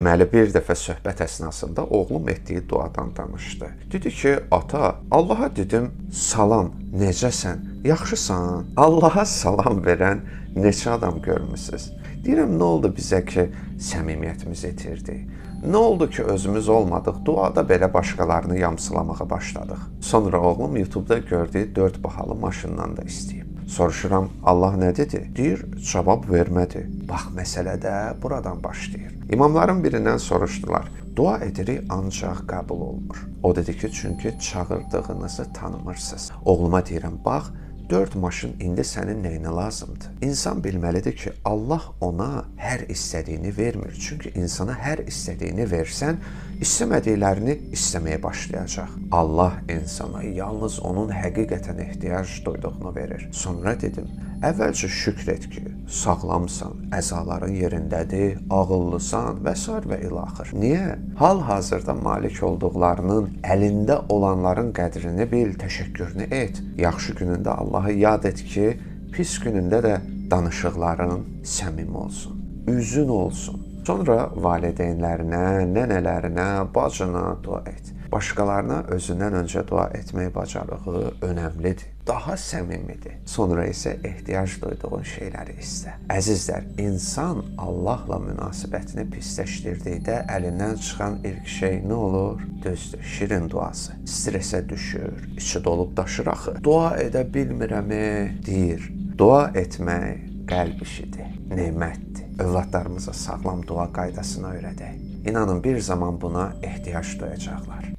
Deməli bir dəfə söhbət əsnasında oğlum etdiyi duadan danışdı. Dedi ki, ata, Allaha dedim, salam, necəsən? Yaxşısan? Allaha salam verən neçə adam görmüsüz? Deyirəm, nə oldu bizə ki, səmimiyyətimiz itirdi? Nə oldu ki, özümüz olmadıq, duada belə başqalarını yamsılamağa başladıq. Sonra oğlum YouTube-da gördüyü 4 bahalı maşından da istəyib. Soruşuram, Allah nə dedi? Deyir, cavab vermədi. Bax, məsələ də buradan başlayır. İmamların birindən soruşdular. Dua edirik ancaq qəbul olmur. O dedi ki, çünki çağırdığınızı tanımırsınız. Oğluma deyirəm, bax, 4 maşın indi sənin nəyinə lazımdır? İnsan bilməlidir ki, Allah ona hər istədiyini vermir. Çünki insana hər istədiyini versən, istəmədiklərini istəməyə başlayacaq. Allah insana yalnız onun həqiqətən ehtiyac duyduğunu verir. Sonra dedim, əvvəlcə şükr et ki, sağlamsan, əzaların yerindədir, ağıllısan və s. və ilaxır. Niyə? Hal-hazırda malik olduqlarının əlində olanların qədrini bil, təşəkkürünü et. Yaxşı günündə Allahı yad et ki, pis günündə də danışıqların səmimi olsun. Üzün olsun. Sonra valideynlərinə, nənələrinə, bacına dua et. Başqalarına özündən öncə dua etmək bacarığı önəmlidir. Daha səmimidir. Sonra isə ehtiyac duyduğun şeyləri istə. Əzizlər, insan Allahla münasibətini pisləşdirdikdə əlindən çıxan ilk şey nə olur? Düzdür, şirin duası. Stressə düşür, içi dolub daşır axı. Dua edə bilmirəm, deyir. Dua etmək qəlb işidir, nemətdir. Övladlarımıza sağlam dua qaydasını öyrədək. İnanın bir zaman buna ehtiyac duyacaqlar.